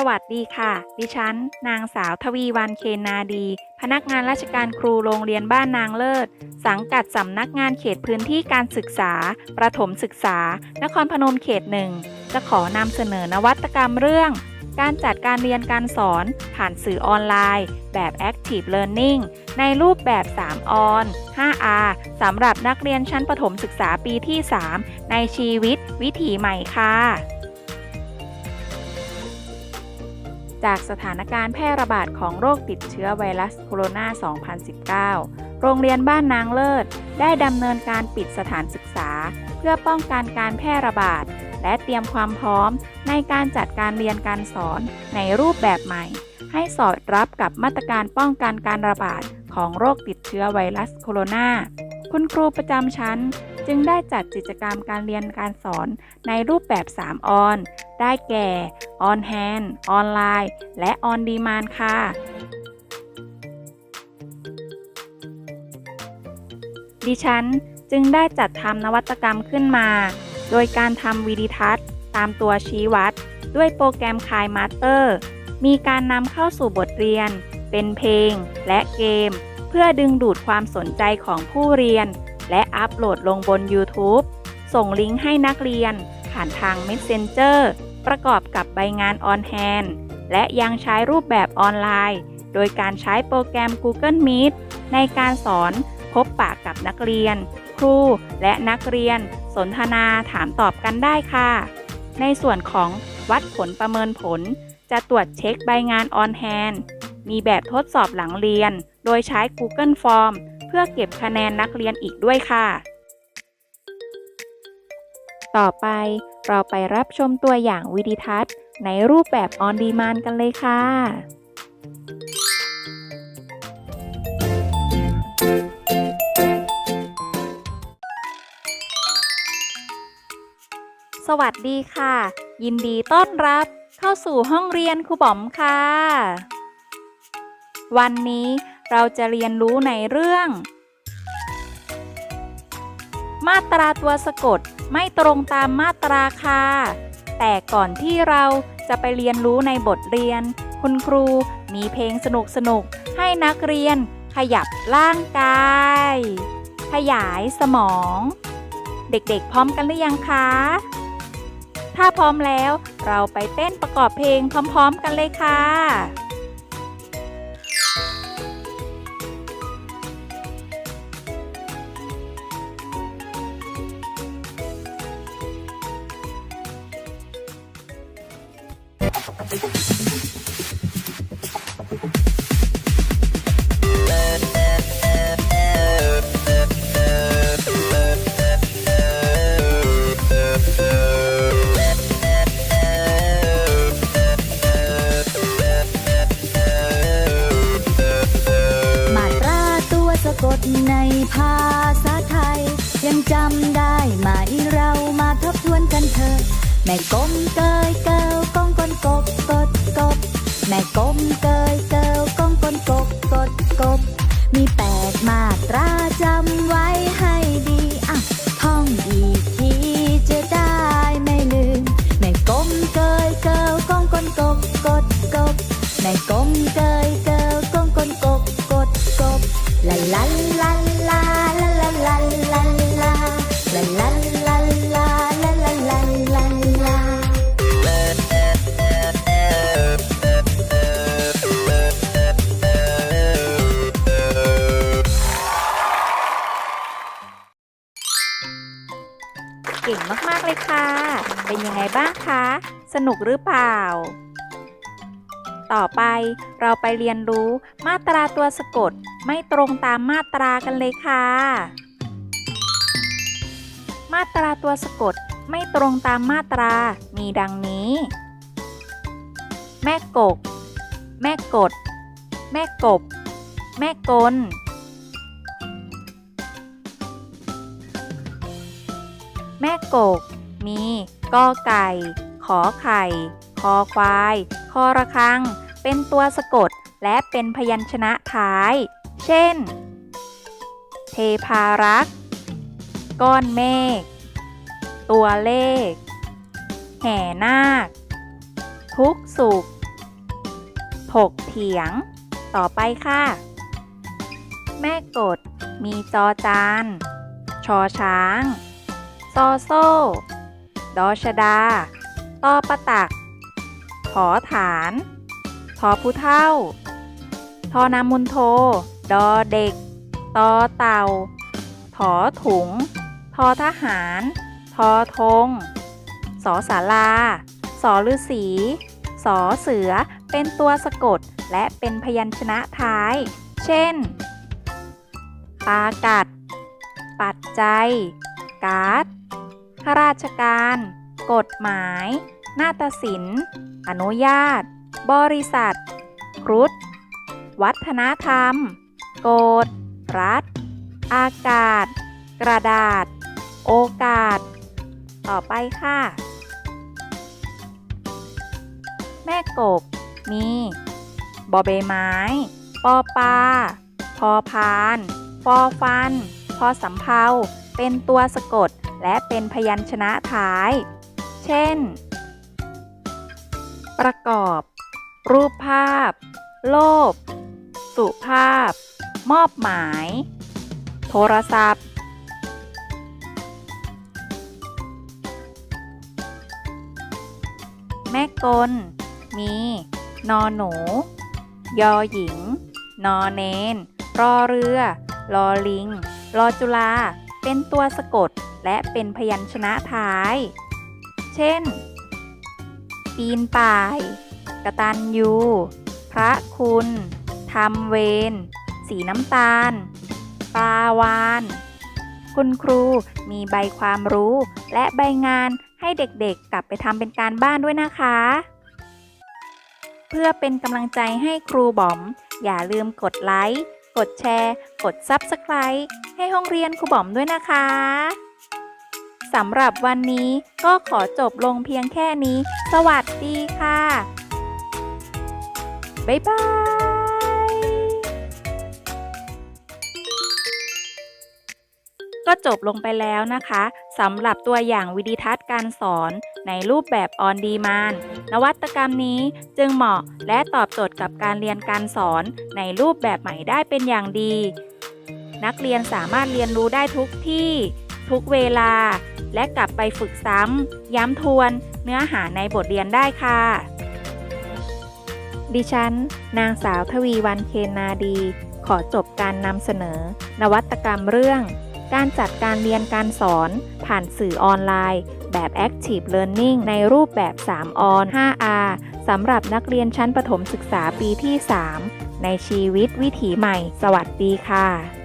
สวัสดีค่ะ ดิฉัน นางสาวทวีวันเคนนาดี พนักงานราชการครูโรงเรียนบ้านนางเลิศ สังกัดสำนักงานเขตพื้นที่การศึกษา ประถมศึกษา นครพนมเขตหนึ่ง จะขอนำเสนอนวัตกรรมเรื่อง การจัดการเรียนการสอน ผ่านสื่อออนไลน์ แบบ Active Learning ในรูปแบบ 3 ออน 5R สำหรับนักเรียนชั้นประถมศึกษาปีที่ 3 ในชีวิตวิถีใหม่ค่ะ จากสถานการณ์แพร่ระบาดของโรคติดเชื้อไวรัสโคโรนา 2019 โรงเรียนบ้านนางเลิศ ได้ดำเนินการปิดสถานศึกษา เพื่อป้องกันการแพร่ระบาด และเตรียมความพร้อมในการจัดการเรียนการสอนในรูปแบบใหม่ ให้สอดรับกับมาตรการป้องกันการระบาดของโรคติดเชื้อไวรัสโคโรนา คุณครูประจำชั้น จึงได้จัดกิจกรรมการเรียนการสอนในรูปแบบ 3 ออน ได้แก่ ออนแฮนออนไลน์ และออนดีมานค่ะ ดิฉันจึงได้จัดทำนวัตกรรมขึ้นมา โดยการทำวิดีทัศน์ ตามตัวชี้วัด ด้วยโปรแกรมคายมาสเตอร์ มีการนำเข้าสู่บทเรียน เป็นเพลง และเกม เพื่อดึงดูดความสนใจของผู้เรียน และอัปโหลดลงบน YouTube ส่งลิงก์ให้นักเรียน ผ่านทาง Messenger ประกอบกับใบงานออนแฮนและยังใช้รูปแบบออนไลน์ โดยการใช้โปรแกรม Google Meet ในการสอนพบปะกับนักเรียน ครูและนักเรียน สนทนาถามตอบกันได้ค่ะ ในส่วนของวัดผลประเมินผล จะตรวจเช็คใบงานออนแฮนมีแบบทดสอบหลังเรียน โดยใช้ Google Form เพื่อเก็บคะแนนนักเรียนอีกด้วยค่ะ ต่อไปเราไปรับชมตัวอย่างวิดีทัศน์ ในรูปแบบออนดีมานกันเลยค่ะสวัสดีค่ะ ยินดีต้อนรับเข้าสู่ห้องเรียนครูบอมค่ะ วันนี้ เราจะเรียนรู้ในเรื่อง มาตราตัวสะกดไม่ตรงตามมาตราค่ะแต่ก่อนที่เราจะไปเรียนรู้ในบทเรียน คุณครูมีเพลงสนุกๆให้นักเรียนขยับร่างกาย ขยายสมอง เด็กๆพร้อมกันหรือยังคะ ถ้าพร้อมแล้วเราไปเต้นประกอบเพลงพร้อมๆกันเลยค่ะ มาตราตัวสะกดในภาษาไทย ยังจำได้ไหมเรามาทบทวนกันเถอะแม่กลมากเลยค่ะ เป็นยังไงบ้างคะ สนุกหรือเปล่า ต่อไปเราไปเรียนรู้มาตราตัวสะกดไม่ตรงตามมาตรากันเลยค่ะ มาตราตัวสะกดไม่ตรงตามมาตรา มีดังนี้ แม่กก แม่กด แม่กบ แม่กล แม่กก มีกอไก่ ขอไข่ คอควาย คอระฆัง เป็นตัวสะกดและเป็นพยัญชนะท้าย เช่น เทพารักษ์ ก้อนเมฆ ตัวเลข แห่นาค ทุกสุข ถกเถียง ต่อไปค่ะ แม่กด มีจอจาน ชอช้าง ซอโซ่ ดอชดา ตอประตัก ขอฐาน ทอผู้เท่า ทอนามุนโท ดอเด็ก ตอเต่า ถอถุง ทอทหาร ทอธง สอสาราสอฤาษีสอเสือ เป็นตัวสะกด และเป็นพยัญชนะท้าย เช่น ปากัด ปัจจัยการ์ด ข้าราชการ กฎหมาย นาฏศิลป์ อนุญาต บริษัท ครุฑ วัฒนธรรม โกฎรัฐ อากาศ กระดาษ โอกาส ต่อไปค่ะ แม่กบมีบอใบไม้ ปอปลาพอพาน ฟอฟัน พอสำเภาเป็นตัวสะกด และเป็นพยัญชนะท้าย เช่น ประกอบ รูปภาพ โลภ สุภาพ มอบหมาย โทรศัพท์ แม่กล มี นอหนู ยอหญิง นอเนน รอเรือ ลอลิงรอจุฬาเป็นตัวสะกด และเป็นพยัญชนะท้าย เช่น ปีนป่าย กระตัญญูพระคุณทำเวร สีน้ำตาล ปลาวาน คุณครูมีใบความรู้ และใบงานให้เด็กๆ กลับไปทำเป็นการบ้านด้วยนะคะ เพื่อเป็นกำลังใจให้ครูบอม อย่าลืมกดไลค์ กดแชร์ กด Subscribe ให้ห้องเรียนครูบอมด้วยนะคะ สำหรับวันนี้ก็ขอจบลงเพียงแค่นี้ สวัสดีค่ะ บ๊ายบายก็จบลงไปแล้วนะคะสำหรับตัวอย่างวิดีทัศน์การสอนในรูปแบบ on demand นวัตกรรมนี้จึงเหมาะและตอบโจทย์กับการเรียนการสอนในรูปแบบใหม่ได้เป็นอย่างดี นักเรียนสามารถเรียนรู้ได้ทุกที่ ทุกเวลา และกลับไปฝึกซ้ำ ย้ำทวน เนื้อหาในบทเรียนได้ค่ะ ดิฉัน นางสาวทวีวันเคนนาดี ขอจบการนำเสนอ นวัตกรรมเรื่อง การจัดการเรียนการสอน ผ่านสื่อออนไลน์ แบบ Active Learning ในรูปแบบ 3 ออน 5R สำหรับนักเรียนชั้นประถมศึกษาปีที่ 3 ในชีวิตวิถีใหม่ สวัสดีค่ะ